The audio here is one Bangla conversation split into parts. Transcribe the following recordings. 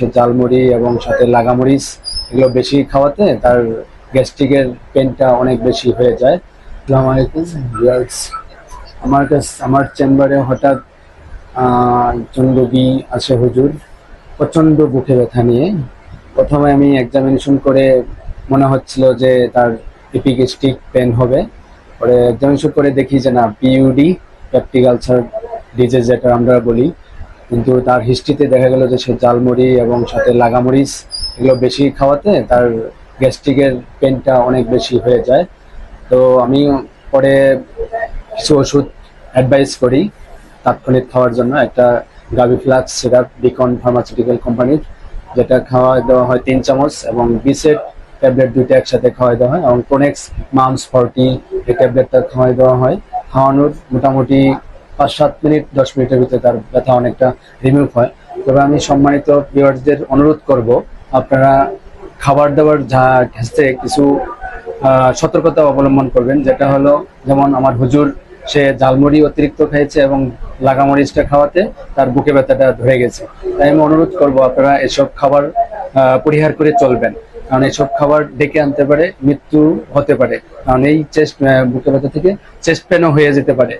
সে জালমুড়ি এবং সাথে লাগামরিচ এগুলো বেশি খাওয়াতে তার গ্যাস্ট্রিকের পেনটা অনেক বেশি হয়ে যায়। আসসালামু আলাইকুম ভিউয়ার্স আমার কাছে, আমার চেম্বারে হঠাৎ একজন রোগী আছে হুজুর। প্রচণ্ড বুকে ব্যথা নিয়ে। প্রথমে আমি এক্সামিনেশন করে মনে হচ্ছিল যে তার এপিগেস্টিক পেন হবে। পরে এক্সামিনেশন করে দেখি যে না পিইউডি পেপটিক আলসার ডিজিজ যেটা আমরা বলি। কিন্তু তার হিস্ট্রিতে দেখা গেল যে সে জালমুড়ি এবং সাথে লাগামরিচ এগুলো বেশি খাওয়াতে তার গ্যাস্ট্রিকের পেনটা অনেক বেশি হয়ে যায়। তো আমি পরে কিছু ওষুধ অ্যাডভাইস করি তাৎক্ষণিক খাওয়ার জন্য। একটা গাভি ফ্লাক্স সিরাপ বিকন ফার্মাসিউটিক্যাল কোম্পানির যেটা খাওয়া দেওয়া হয় তিন চামচ এবং বিসেট ট্যাবলেট দুইটা একসাথে খাওয়াই দেওয়া হয় এবং কোনেক্স মামস ফর্টি এই ট্যাবলেটটা খাওয়াই দেওয়া হয়। খাওয়ানোর মোটামুটি পাঁচ সাত মিনিট, দশ মিনিটের ভিতরে তার ব্যথা অনেকটা রিমুভ হয়। তবে আমি সম্মানিত ভিউয়ার্সদের অনুরোধ করব, আপনারা খাবার দাবার যা ঘেঁচতে কিছু সতর্কতা অবলম্বন করবেন, যেটা হলো যেমন আমার হুজুর, সে ঝালমুড়ি অতিরিক্ত খেয়েছে এবং লাগামরিচটা খাওয়াতে তার বুকে ব্যথাটা ধরে গেছে। তাই আমি অনুরোধ করব আপনারা এসব খাবার পরিহার করে চলবেন। কারণ এসব খাবার ডেকে আনতে পারে, মৃত্যু হতে পারে। কারণ এই চেস্ট বুকে ব্যথা থেকে চেস্ট পেনও হয়ে যেতে পারে।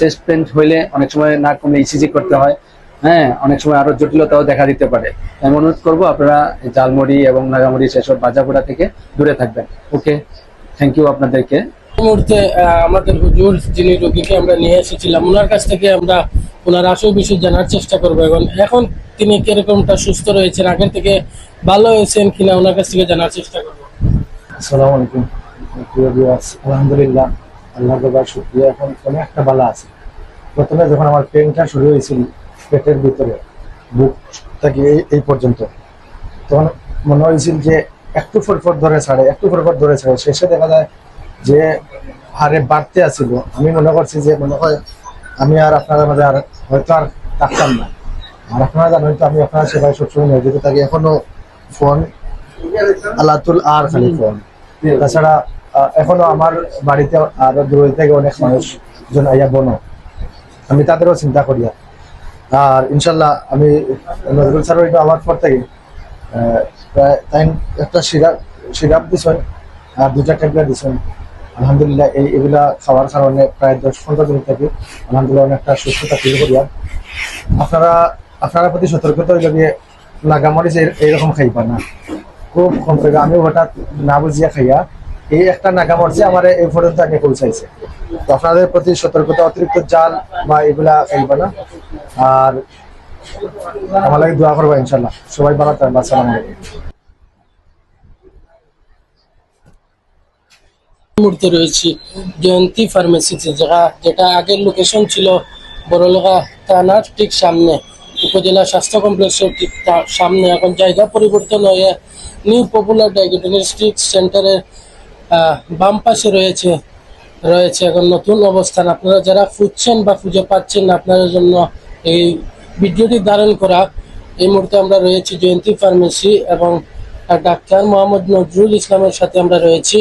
চেস্ট পেন হইলে অনেক সময় না কমলে ইসিজি করতে হয়। হ্যাঁ অনেক সময় আরও জটিলতাও দেখা দিতে পারে। আমি অনুরোধ করব আপনারা জালমুড়ি এবং নাগামুড়ি সেসব বাজাপোড়া থেকে দূরে থাকবেন। ওকে থ্যাংক ইউ আপনাদেরকে। মুহূর্তে আমাদের হুজুর যিনি রোগীকে আমরা নিয়ে এসেছিলাম ওনার কাছ থেকে আমরা ওনার আসল বিষয় জানার চেষ্টা করব। এখন এখন তিনি কিরকমটা সুস্থ রয়েছেন আগের থেকে ভালো হয়েছেন কিনা ওনার কাছ থেকে জানার চেষ্টা করব। আসসালামু আলাইকুম। প্রিয় আলহামদুলিল্লাহ। আল্লাহ বাবার শুক্রিয়া। এখন অনেকটা ভালো আছে। প্রথমে যখন আমার পেনটা শুরু হয়েছিল পেটের ভিতরে বুক থেকে এই- পর্যন্ত তখন মনে হয়েছিল যে একটু ফরফর ধরে ছাড়ে একটু ফরফর ধরে ছাড়ে। শেষে দেখা যায় যে হারে বাড়তে আসছিল আমি মনে করছি যে মনে হয় আমি আর আপনাদের মাঝে আর হয়তো আর থাকতাম না। আর আপনারা জানেন তো আমি আপনার সেবায় সবসময় নিয়োজিত থাকি। এখনও ফোন আল্লাতুল আর খালি ফোন। তাছাড়া এখনও আমার বাড়িতে আরও দূর থেকে অনেক মানুষ জন আইয়া বনো। আমি তাদেরও চিন্তা করি। আর ইনশাল্লাহ আমি নজরুল স্যার এটা আমার পর থেকে প্রায় তাই একটা সিরাপ সিরাপ দিছেন, আর দুটা ট্যাবলেট দিছেন। আলহামদুলিল্লাহ এই এগুলা খাওয়ার কারণে প্রায় দশ পনেরো দিন থেকে আলহামদুলিল্লাহ অনেকটা সুস্থতা ফিল করি আপনারা আপনারা প্রতি সতর্কতা হইলে গিয়ে লাগামরিচ এই- এইরকম খাইবা না, খুব কম করে আমি হঠাৎ না বুঝিয়া খাইয়া এই একটা নাগামরচে আমার এই পর্যন্ত আগে পৌঁছাইছে। তো আপনাদের প্রতি সতর্কতা, অতিরিক্ত জাল বা এগুলা খাইবা না। আর আমার লাগে দোয়া করবা ইনশাল্লাহ সবাই ভালো থাকবে আলাইকুম। মুহূর্তে জয়ন্তী যেটা যেটা আগের লোকেশন ছিল থানার ঠিক সামনে। উপজেলা স্বাস্থ্য ঠিক সামনে। এখন জায়গা পরিবর্তন হয়ে নিউ পপুলার ডায়াগনস্টিক সেন্টারের বাম পাশে রয়েছে রয়েছে এখন নতুন অবস্থান। আপনারা যারা খুঁজছেন বা খুঁজে পাচ্ছেন আপনাদের জন্য এই ভিডিওটি ধারণ করা, এই মুহূর্তে আমরা রয়েছি জয়ন্তী ফার্মেসি এবং ডাক্তার মোহাম্মদ নজরুল ইসলামের সাথে আমরা রয়েছি।